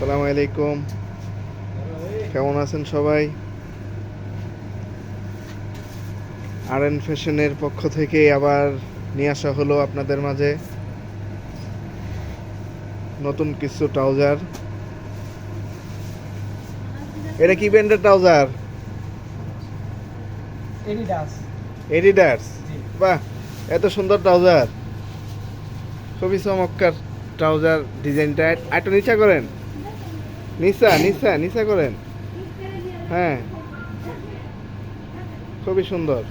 আসসালামু আলাইকুম। কেমন আছেন সবাই? আর এন ফ্যাশনের পক্ষ থেকে আবার নিয়ে আসা হলো আপনাদের মাঝে নতুন কিছু ট্রাউজার। এটা কি ব্র্যান্ডের ট্রাউজার? এডিডাস এডিডাস বাহ এত সুন্দর ট্রাউজার। খুবই চমৎকার ট্রাউজার ডিজাইনটা। একটু নিচা করেন। নিচা নিচা নিশা করেন। হ্যাঁ। খুবই সুন্দর।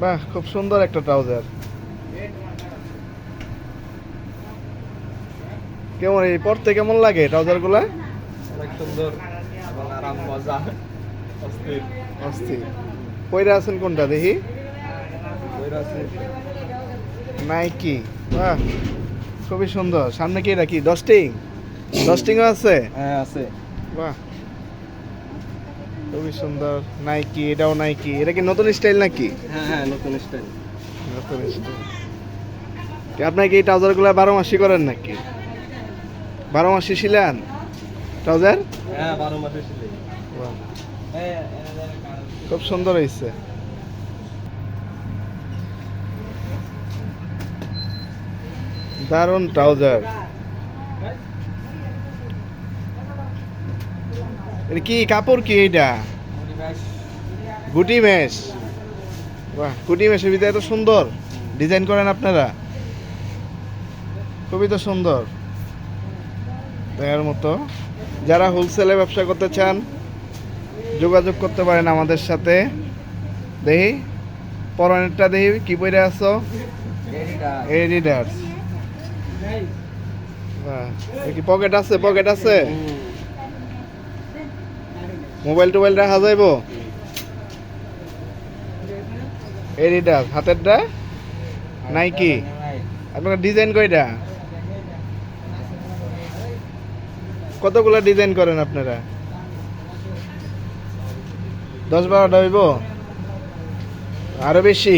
বাহ খুব সুন্দর একটা ট্রাউজার। কেমন এই পড়তে কেমন লাগে ট্রাউজারগুলা অনেক সুন্দর এবং আরাম মজা অস্থির। অস্থির। পয়রা আছেন কোনটা দেখি? আছে নাইকি। বাহ। খুবই সুন্দর। সামনে কি এটা কি? ডস্টিং আছে? হ্যাঁ আছে। বাহ। খুবই সুন্দর। নাইকি এটাও নাইকি এটা কি নতুন স্টাইল নাকি? হ্যাঁ হ্যাঁ নতুন স্টাইল নতুন স্টাইল আপনার কি এই ট্রাউজারগুলো বারো মাসি করেন নাকি? বারো মাসি ছিলেন ট্রাউজার? হ্যাঁ বারো মাসে ছিল বাহ। খুব সুন্দর হয়েছে দারুণ ট্রাউজার। এটা কি কাপড় কি এটা গুটি মেশ। বাহ গুটি মেশের ভিতরে এত সুন্দর। ডিজাইন করেন আপনারা। খুবই তো সুন্দর। দেখার মতো। যারা হোলসেলে ব্যবসা করতে চান যোগাযোগ করতে পারেন আমাদের সাথে। দেখি পরনেরটা দেখি কি বইরে আছো? এডিডাস বাহ এ কি পকেট আছে পকেট আছে? মোবাইল টোবাইল রাখা যাইব? এডিডাস হাতেরটা? নাইকি আপনার ডিজাইন কয়টা? কতগুলো ডিজাইন করেন আপনারা? দশ বারোটা হইব? আরও বেশি?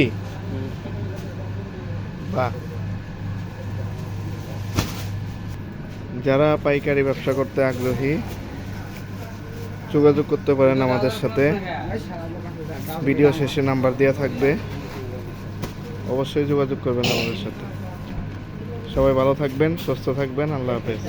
বাহ। যারা পাইকারি ব্যবসা করতে আগ্রহী, যোগাযোগ করতে পারেন আমাদের সাথে। ভিডিও শেষে নাম্বার দেওয়া থাকবে। অবশ্যই যোগাযোগ করবেন আমাদের সাথে। সবাই ভালো থাকবেন, সুস্থ থাকবেন, আল্লাহ হাফেজ।